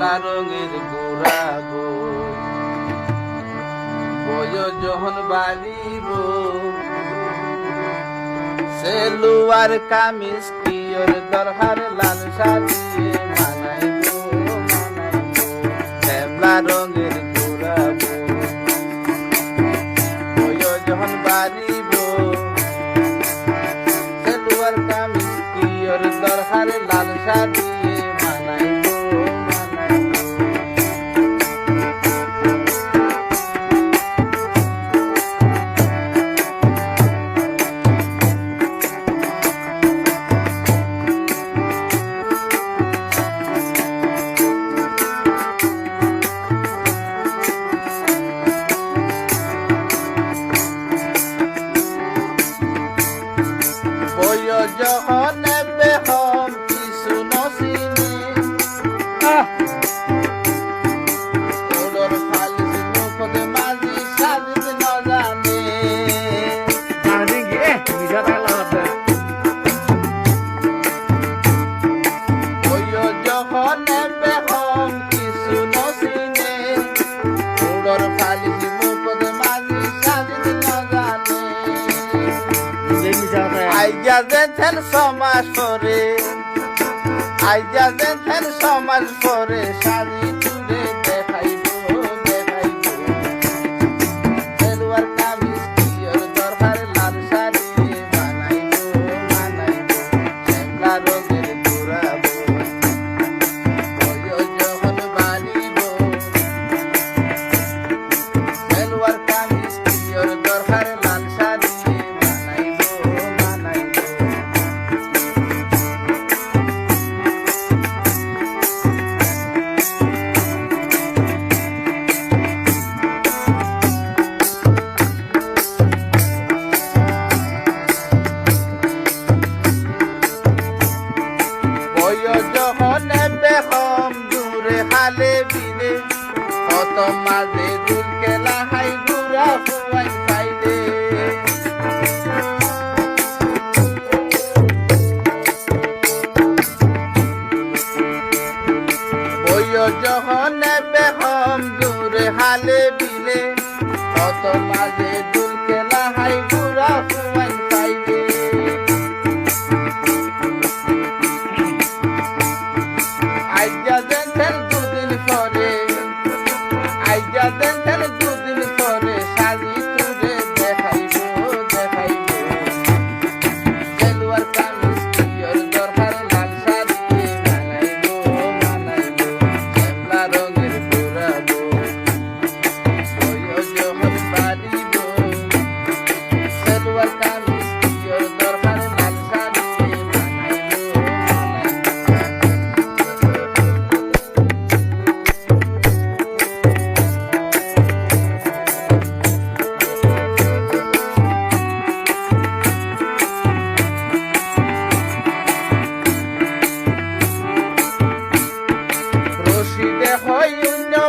শ্যামলা রঙের গোড়া বই বয় যখন বাড়িব সেলুয়ার কামিজ কিয়র দরকার লাল সাজিয়ে রঙের যখন বাড়িব সেলুয়ার কামিজ কিয়র দরকার লাল yo, yo. আইজা যেন সমাজ করে আইজা যেন সমাজ করে শাড়ি মাঝে দূর কেলা হাই ঘুরা হুয়াই খাইলে বয় যখন বেহম দূরে হালে বিলে, কত মাঝে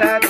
that